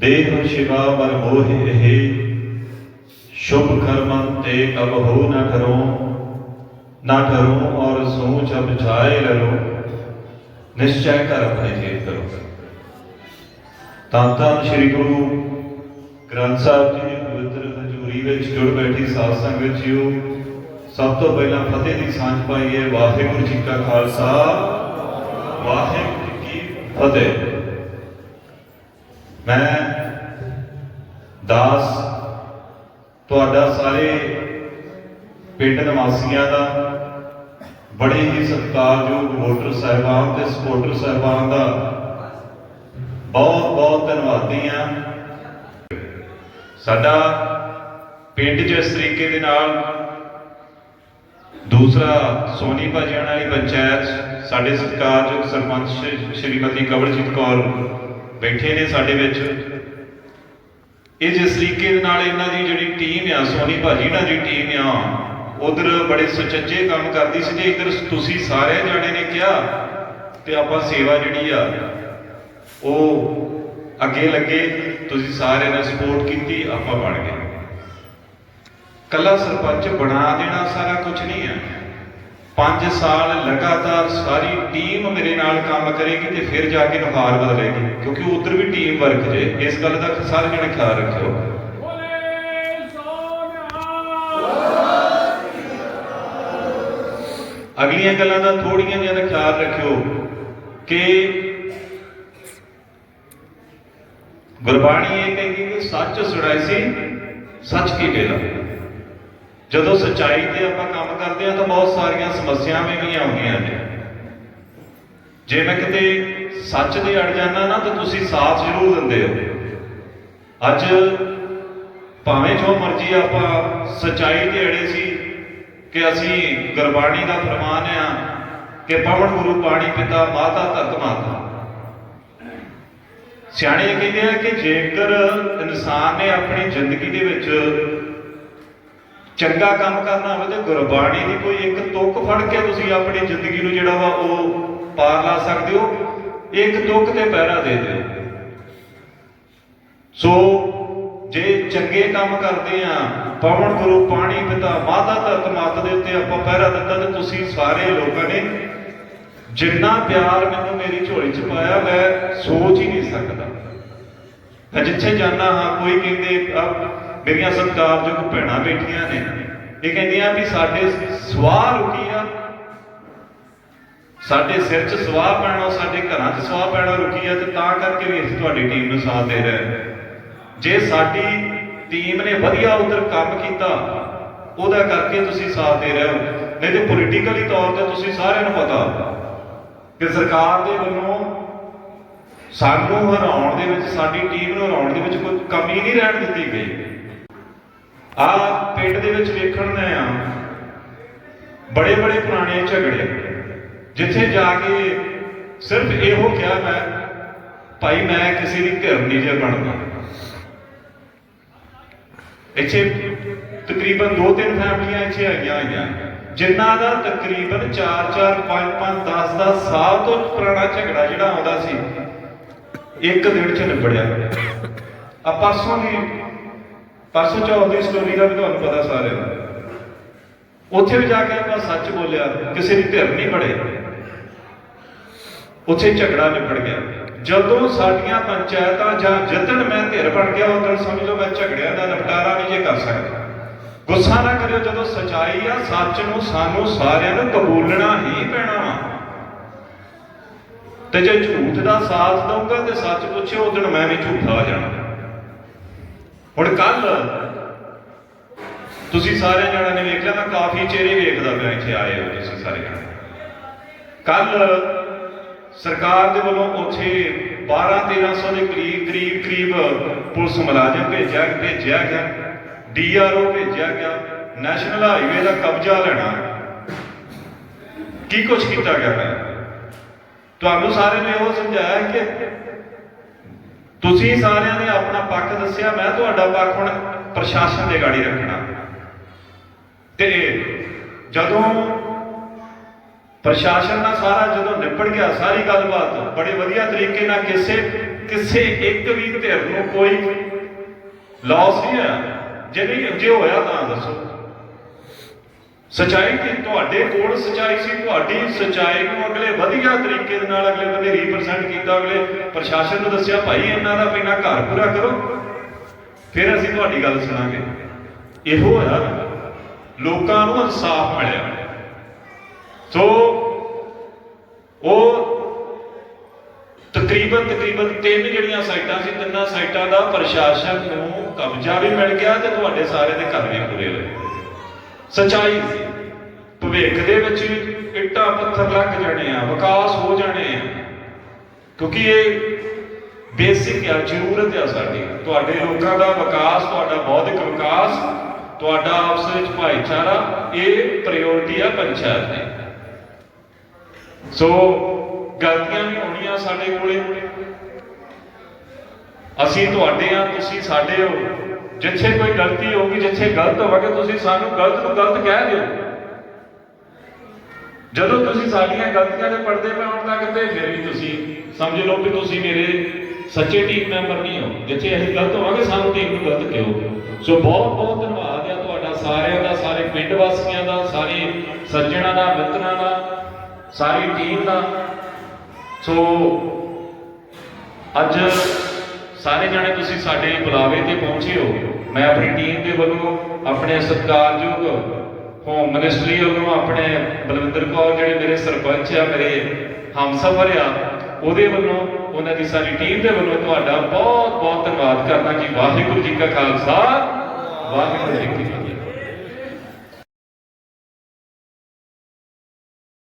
ਦੇਹ ਸ਼ਿਵਾ ਵਰ ਹੋਹਿ ਇਹ ਸ਼ੁਭ ਕਰਮੰ ਤੇ ਕਬ ਹੋ ਨਾ ਕਰੋ ਨਾ ਕਰੋ ਔਰ ਸੋਚ ਅਬ ਛਾਏ ਲਰੋ ਨਿਸ਼ਚੈ ਕਰ ਆਪਣੇ ਜੀਤ ਕਰੋ। ਤਾਂ ਤਾਂ ਸ੍ਰੀ ਗੁਰੂ ਗ੍ਰੰਥ ਸਾਹਿਬ ਜੀ ਦੀ ਪਵਿੱਤਰ ਹਜ਼ੂਰੀ ਵਿੱਚ ਜੁੜ ਬੈਠੀ ਸਾਧ ਸੰਗਤ ਜੀਓ, ਸਭ ਤੋਂ ਪਹਿਲਾਂ ਫਤਿਹ ਦੀ ਸਾਂਝ ਪਾਈਏ, ਵਾਹਿਗੁਰੂ ਜੀ ਕਾ ਖਾਲਸਾ, ਵਾਹਿਗੁਰੂ ਜੀ ਕੀ ਫਤਿਹ। ਮੈਂ ਦਾਸ ਤੁਹਾਡਾ ਸਾਰੇ ਪਿੰਡ ਨਿਵਾਸੀਆਂ ਦਾ ਬੜੇ ਹੀ ਸਤਿਕਾਰਯੋਗ ਵੋਟਰ ਸਾਹਿਬਾਨ ਤੇ ਸਪੋਰਟਰ ਸਾਹਿਬਾਨ ਦਾ ਬਹੁਤ ਬਹੁਤ ਧੰਨਵਾਦੀ ਆ ਸਾਡਾ ਪਿੰਡ ਜਿਸ ਤਰੀਕੇ ਦੇ ਨਾਲ ਦੂਸਰਾ ਸੋਨੀ ਭਾਜਣ ਵਾਲੀ ਪੰਚਾਇਤ, ਸਾਡੇ ਸਤਿਕਾਰਯੋਗ ਸਰਪੰਚ ਸ਼੍ਰੀਮਤੀ ਕਵਲਜੀਤ ਕੌਰ ਬੈਠੇ ਨੇ ਸਾਡੇ ਵਿੱਚ। ਇਹ ਜਿਸ ਤਰੀਕੇ ਦੇ ਨਾਲ ਇਹਨਾਂ ਦੀ ਜਿਹੜੀ ਟੀਮ ਆ, ਸੋਨੀ ਭਾਜੀ ਨਾਲ ਦੀ ਟੀਮ ਆ, ਉਧਰ ਬੜੇ ਸੁਚੱਜੇ ਕੰਮ ਕਰਦੀ ਸੀ। ਜੇ ਇਧਰ ਤੁਸੀਂ ਸਾਰੇ ਜਾਣੇ ਨੇ ਕਿਹਾ ਤੇ ਆਪਾਂ ਸੇਵਾ ਜਿਹੜੀ ਆ, ਉਹ ਅੱਗੇ ਲੱਗੇ। ਤੁਸੀਂ ਸਾਰਿਆਂ ਨੇ ਸਪੋਰਟ ਕੀਤੀ, ਆਪਾਂ ਬਣ ਗਏ। ਕੱਲਾ ਸਰਪੰਚ ਬਣਾ ਦੇਣਾ ਸਾਰਾ ਕੁਝ ਨਹੀਂ ਹੈ 5 ਸਾਲ ਲਗਾਤਾਰ ਸਾਰੀ ਟੀਮ ਮੇਰੇ ਨਾਲ ਕੰਮ ਕਰੇਗੀ ਤੇ ਫਿਰ ਜਾ ਕੇ ਨੁਹਾਰ ਬਦਲੇਗੀ, ਕਿਉਂਕਿ ਉਧਰ ਵੀ ਟੀਮ ਵਰਕ ਜੇ, ਇਸ ਗੱਲ ਦਾ ਸਾਰੇ ਜਣੇ ਖਿਆਲ ਰੱਖਿਓ। ਅਗਲੀਆਂ ਗੱਲਾਂ ਦਾ ਥੋੜੀਆਂ ਜਿਹਾ ਖਿਆਲ ਰੱਖਿਓ ਕਿ ਗੁਰਬਾਣੀ ਇਹ ਕਹਿੰਦੀ ਕਿ ਸੱਚ ਸੁਣਾਈ ਸੀ, ਸੱਚ ਕੀ ਵੇਲਾ ਜਦੋਂ ਸਚਾਈ ਤੇ ਆਪਾਂ ਕੰਮ ਕਰਦੇ ਆ ਤਾਂ ਬਹੁਤ ਸਾਰੀਆਂ ਸਮੱਸਿਆਵਾਂ ਵੀ ਆਉਂਦੀਆਂ ਨੇ। ਜੇ ਮੈਂ ਕਿਤੇ ਸੱਚ ਦੇ ਅੜ ਜਾਣਾ ਨਾ ਤਾਂ ਤੁਸੀਂ ਸਾਥ ਜ਼ਰੂਰ ਦਿੰਦੇ ਹੋ। ਅੱਜ ਭਾਵੇਂ ਜੋ ਮਰਜ਼ੀ ਆਪਾਂ ਸਚਾਈ ਦੇ ਅੜੇ ਸੀ ਕਿ ਅਸੀਂ ਗੁਰਬਾਣੀ ਦਾ ਫਰਮਾਨ ਆ ਕਿ ਪਵਨ ਗੁਰੂ ਪਾਣੀ ਪਿਤਾ ਮਾਤਾ ਧਰਤ ਮਾਤਾ। ਸਿਆਣੇ ਕਹਿੰਦੇ ਆ ਕਿ ਜੇਕਰ ਇਨਸਾਨ ਨੇ ਆਪਣੀ ਜ਼ਿੰਦਗੀ ਦੇ ਵਿੱਚ ਚੰਗਾ ਕੰਮ ਕਰਨਾ ਹੋਵੇ ਤੇ ਗੁਰਬਾਣੀ ਦੀ ਕੋਈ ਇੱਕ ਤੁਕ ਫੜ ਕੇ ਤੁਸੀਂ ਆਪਣੀ ਜ਼ਿੰਦਗੀ ਨੂੰ ਜਿਹੜਾ ਵਾ ਉਹ ਪਾਰ ਲਾ ਸਕਦੇ ਹੋ, ਇੱਕ ਤੁਕ ਤੇ ਪਹਿਰਾ ਦੇ ਦਿਓ। ਸੋ ਜੇ ਚੰਗੇ ਕੰਮ ਕਰਦੇ ਆ, ਪਵਨ ਗੁਰੂ ਪਾਣੀ ਪਿਤਾ, ਮਾਤਾ ਧਰਤ ਮਾਤ ਦੇ ਉੱਤੇ ਆਪਾਂ ਪਹਿਰਾ ਦਿੱਤਾ ਤੇ ਤੁਸੀਂ ਸਾਰੇ ਲੋਕਾਂ ਨੇ ਜਿੰਨਾ ਪਿਆਰ ਮੈਨੂੰ ਮੇਰੀ ਝੋਲੀ 'ਚ ਪਾਇਆ, ਮੈਂ ਸੋਚ ਹੀ ਨਹੀਂ ਸਕਦਾ। ਮੈਂ ਜਿੱਥੇ ਜਾਣਾ ਹਾਂ, ਕੋਈ ਕਹਿੰਦੇ ਮੇਰੀਆਂ ਸਤਿਕਾਰਯੋਗ ਭੈਣਾਂ ਬੈਠੀਆਂ ਨੇ। ਇਹ ਕਹਿੰਦੀਆਂ ਵੀ ਸਾਡੇ ਸਵਾਹ ਰੁਕੀ ਆ। ਸਾਡੇ ਸਿਰ 'ਚ ਸਵਾਹ ਪੈਣਾ, ਸਾਡੇ ਘਰਾਂ 'ਚ ਸਵਾਹ ਪੈਣਾ ਰੁਕੀ ਆ ਤੇ ਤਾਂ ਕਰਕੇ ਵੀ ਅਸੀਂ ਤੁਹਾਡੀ ਟੀਮ ਨੂੰ ਸਾਥ ਦੇ ਰਹੇ ਜੇ ਸਾਡੀ ਟੀਮ ਨੇ ਵਧੀਆ ਉਧਰ ਕੰਮ ਕੀਤਾ, ਉਹਦਾ ਕਰਕੇ ਤੁਸੀਂ ਸਾਥ ਦੇ ਰਹੇ ਹੋ। ਨਹੀਂ ਤੇ ਪੋਲੀਟੀਕਲੀ ਤੌਰ ਤੇ ਤੁਸੀਂ ਸਾਰਿਆਂ ਨੂੰ ਪਤਾ। ਕਿ ਸਰਕਾਰ ਦੇ ਵੱਲੋਂ ਸਾਨੂੰ ਹਰਾਉਣ ਦੇ ਵਿੱਚ, ਸਾਡੀ ਟੀਮ ਨੂੰ ਹਰਾਉਣ ਦੇ ਵਿੱਚ ਕੋਈ ਕਮੀ ਨਹੀਂ ਰਹਿਣ ਦਿੱਤੀ ਗਈ। ਆ ਪਿੰਡ ਦੇ ਵਿੱਚ ਵੇਖਣ ਦਾ ਆ ਬੜੇ ਬੜੇ ਪੁਰਾਣੇ ਝਗੜੇ ਜਿੱਥੇ ਜਾ ਕੇ ਸਿਰਫ ਇਹੋ ਕਿਹਾ ਮੈਂ, ਭਾਈ, ਮੈਂ ਕਿਸੇ ਦੀ ਧਿਰ ਨਹੀਂ ਜੇ ਬਣਦਾ। ਇੱਥੇ ਤਕਰੀਬਨ 2-3 ਫੈਮਲੀਆਂ ਇੱਥੇ ਆਈਆਂ ਹੋਈਆਂ। ਜਿਨ੍ਹਾਂ ਦਾ ਤਕਰੀਬਨ 4-4 5-5 10-10 ਸਾਲ ਤੋਂ ਪੁਰਾਣਾ ਝਗੜਾ ਜਿਹੜਾ ਆਉਂਦਾ ਸੀ, ਇੱਕ ਦਿਨ ਚ ਨਿਬੜਿਆ। ਆ ਪਰਸੋਂ ਦੀ ਪਰਸੋਂ ਚੌਥ ਦੀ ਸਟੋਰੀ ਦਾ ਵੀ ਤੁਹਾਨੂੰ ਪਤਾ ਸਾਰਿਆਂ ਦਾ ਉੱਥੇ ਵੀ ਜਾ ਕੇ ਆਪਾਂ ਸੱਚ ਬੋਲਿਆ, ਕਿਸੇ ਦੀ ਧਿਰ ਨਹੀਂ ਬੜੇ ਉੱਥੇ ਝਗੜਾ ਨਿਬੜ ਗਿਆ। ਜਦੋਂ ਸਾਡੀਆਂ ਪੰਚਾਇਤਾਂ ਜਾਂ ਜਿੱਦਣ ਮੈਂ ਧਿਰ ਬਣ ਗਿਆ, ਉਦੋਂ ਸਮਝ ਲਓ ਮੈਂ ਝਗੜਿਆਂ ਦਾ ਨਿਪਟਾਰਾ ਨਹੀਂ ਜੇ ਕਰ ਸਕਦਾ। ਗੁੱਸਾ ਨਾ ਕਰਿਓ ਜਦੋਂ ਸਚਾਈ ਆ, ਸੱਚ ਨੂੰ ਸਾਨੂੰ ਸਾਰਿਆਂ ਨੂੰ ਕਬੂਲਣਾ ਹੀ ਪੈਣਾ ਵਾ। ਤੇ ਜੇ ਝੂਠ ਦਾ ਸਾਥ ਦਊਂਗਾ ਤੇ ਸੱਚ ਪੁੱਛਿਓ, ਉਦੋਂ ਮੈਂ ਵੀ ਝੂਠਾ ਹੋ ਜਾਣਾ। ਹੁਣ ਕੱਲ ਤੁਸੀਂ ਸਾਰੇ ਜਣਾਂ ਨੇ ਵੇਖ ਲਿਆ, ਮੈਂ ਕਾਫੀ ਚਿਹਰੇ ਵੇਖਦਾ ਪਿਆ ਇੱਥੇ ਆਏ ਹੋ ਤੁਸੀਂ ਸਾਰੇ ਜਣੇ ਕੱਲ ਸਰਕਾਰ ਦੇ ਵੱਲੋਂ ਉੱਥੇ 12 1300 ਦੇ ਕਰੀਬ ਕਰੀਬ ਕਰੀਬ ਪੁਲਿਸ ਮੁਲਾਜ਼ਮ ਭੇਜਿਆ ਭੇਜਿਆ ਗਿਆ ਡੀਆਰਓ ਭੇਜਿਆ ਗਿਆ, ਨੈਸ਼ਨਲ ਹਾਈਵੇ ਦਾ ਕਬਜ਼ਾ ਲੈਣਾ। ਕੀ ਕੁਛ ਕੀਤਾ ਗਿਆ ਹੈ? ਤੁਹਾਨੂੰ ਸਾਰਿਆਂ ਨੇ ਉਹ ਸਮਝਾਇਆ ਕਿ ਤੁਸੀਂ ਸਾਰਿਆਂ ਨੇ ਆਪਣਾ ਪੱਖ ਦੱਸਿਆ, ਮੈਂ ਤੁਹਾਡਾ ਪੱਖ ਹੁਣ ਪ੍ਰਸ਼ਾਸਨ ਦੇ ਗਾੜੀ ਰੱਖਣਾ। ਤੇ ਜਦੋਂ ਪ੍ਰਸ਼ਾਸਨ ਨਾਲ ਸਾਰਾ ਜਦੋਂ ਨਿਪਟ ਗਿਆ, ਸਾਰੀ ਗੱਲਬਾਤ, ਬੜੇ ਵਧੀਆ ਤਰੀਕੇ ਨਾਲ ਕਿਸੇ ਕਿਸੇ ਇੱਕ ਵੀ ਧਿਰ ਨੂੰ ਕੋਈ ਲਾਸ ਨਹੀਂ ਹੋਇਆ। ਜੇ ਨਹੀਂ, ਜੇ ਹੋਇਆ ਤਾਂ ਦੱਸੋ। ਸਚਾਈ ਕਿ ਤੁਹਾਡੇ ਕੋਲ ਸਚਾਈ ਸੀ, ਤੁਹਾਡੀ ਸਚਾਈ ਨੂੰ ਅਗਲੇ ਵਧੀਆ ਤਰੀਕੇ ਦੇ ਨਾਲ ਅਗਲੇ ਬੰਦੇ ਰੀਪਰੈਜ਼ੈਂਟ ਕੀਤਾ ਅਗਲੇ, ਪ੍ਰਸ਼ਾਸਨ ਨੂੰ ਦੱਸਿਆ, ਭਾਈ ਇਹਨਾਂ ਦਾ ਪਹਿਲਾਂ ਘਰ ਪੂਰਾ ਕਰੋ। ਫਿਰ ਅਸੀਂ ਤੁਹਾਡੀ ਗੱਲ ਸੁਣਾਂਗੇ। ਇਹੋ ਹੋਇਆ ਲੋਕਾਂ ਨੂੰ ਇਨਸਾਫ ਮਿਲਿਆ। ਸੋ, ਉਹ ਤਕਰੀਬਨ ਤਕਰੀਬਨ ਤਿੰਨ ਜਿਹੜੀਆਂ ਸਾਈਟਾਂ ਸੀ, ਤਿੰਨਾਂ ਸਾਈਟਾਂ ਦਾ ਪ੍ਰਸ਼ਾਸਨ ਨੂੰ ਕਬਜ਼ਾ ਵੀ ਮਿਲ ਗਿਆ ਤੇ ਤੁਹਾਡੇ ਸਾਰੇ ਦੇ ਘਰ ਵੀ ਪੂਰੇ ਹੋਏ। ਸਚਾਈ ਸੀ। ਭਵਿੱਖ ਦੇ ਵਿੱਚ ਇੱਟਾਂ ਪੱਥਰ ਲੱਗ ਜਾਣੇ ਆ, ਵਿਕਾਸ ਹੋ ਜਾਣੇ ਆ। ਕਿਉਂਕਿ ਇਹ ਬੇਸਿਕ ਆ, ਜ਼ਰੂਰਤ ਆ ਸਾਡੀ। ਤੁਹਾਡੇ ਲੋਕਾਂ ਦਾ ਵਿਕਾਸ, ਤੁਹਾਡਾ ਬੌਧਿਕ ਵਿਕਾਸ, ਤੁਹਾਡਾ ਆਪਸ ਵਿੱਚ ਭਾਈਚਾਰਾ, ਇਹ ਪ੍ਰਾਇੋਰਟੀ ਆ ਪੰਚਾਇਤ ਦੀ। ਸੋ ਗਲਤੀਆਂ ਵੀ ਹੋਣੀਆਂ ਸਾਡੇ ਕੋਲੇ। ਅਸੀਂ ਤੁਹਾਡੇ ਆ, ਤੁਸੀਂ ਸਾਡੇ ਹੋ। ਜਿੱਥੇ ਕੋਈ ਗਲਤੀ ਹੋਊਗੀ, ਜਿੱਥੇ ਗਲਤ ਹੋਵਾਂਗੇ ਤੁਸੀਂ ਸਾਨੂੰ ਗਲਤ ਨੂੰ ਗਲਤ ਕਹਿ ਦਿਓ। ਜਦੋਂ ਤੁਸੀਂ ਸਾਡੀਆਂ ਗਲਤੀਆਂ ਦੇ ਪਰਦੇ ਪਾਉਣ ਕਹਿੰਦੇ ਫਿਰ ਵੀ ਤੁਸੀਂ ਸਮਝ ਲਓ ਕਿ ਤੁਸੀਂ ਮੇਰੇ ਸੱਚੇ ਟੀਮ ਮੈਂਬਰ ਨਹੀਂ ਹੋ। ਜਿੱਥੇ ਅਸੀਂ ਗਲਤ ਹੋਵਾਂਗੇ, ਸਾਨੂੰ ਟੀਮ ਨੂੰ ਗਲਤ ਕਿਉਂ? ਸੋ ਬਹੁਤ ਬਹੁਤ ਧੰਨਵਾਦ ਆ ਤੁਹਾਡਾ ਸਾਰਿਆਂ ਦਾ, ਸਾਰੇ ਪਿੰਡ ਵਾਸੀਆਂ ਦਾ, ਸਾਰੇ ਸੱਜਣਾ ਦਾ, ਮਿੱਤਰਾਂ ਦਾ, ਸਾਰੀ ਟੀਮ ਦਾ। ਸੋ ਅੱਜ ਸਾਰੇ ਜਣੇ ਤੁਸੀਂ ਸਾਡੇ ਬੁਲਾਵੇ ਤੇ ਪਹੁੰਚੇ ਹੋ। ਮੈਂ ਆਪਣੀ ਟੀਮ ਦੇ ਵੱਲੋਂ ਆਪਣੇ ਸਤਿਕਾਰਯੋਗ ਹੋਮ ਮਿਨਿਸਟਰੀ ਵੱਲੋਂ ਆਪਣੇ ਬਲਵਿੰਦਰ ਕੌਰ ਜਿਹੜੇ ਮੇਰੇ ਸਰਪੰਚ ਆ, ਮੇਰੇ ਹਮਸਫਰ ਆ, ਉਹਦੇ ਵੱਲੋਂ, ਉਹਨਾਂ ਦੀ ਸਾਰੀ ਟੀਮ ਦੇ ਵੱਲੋਂ ਤੁਹਾਡਾ ਬਹੁਤ ਬਹੁਤ ਧੰਨਵਾਦ ਕਰਦਾ ਜੀ। ਵਾਹਿਗੁਰੂ ਜੀ ਕਾ ਖਾਲਸਾ, ਵਾਹਿਗੁਰੂ ਜੀ ਕੀ ਫਤਿਹ।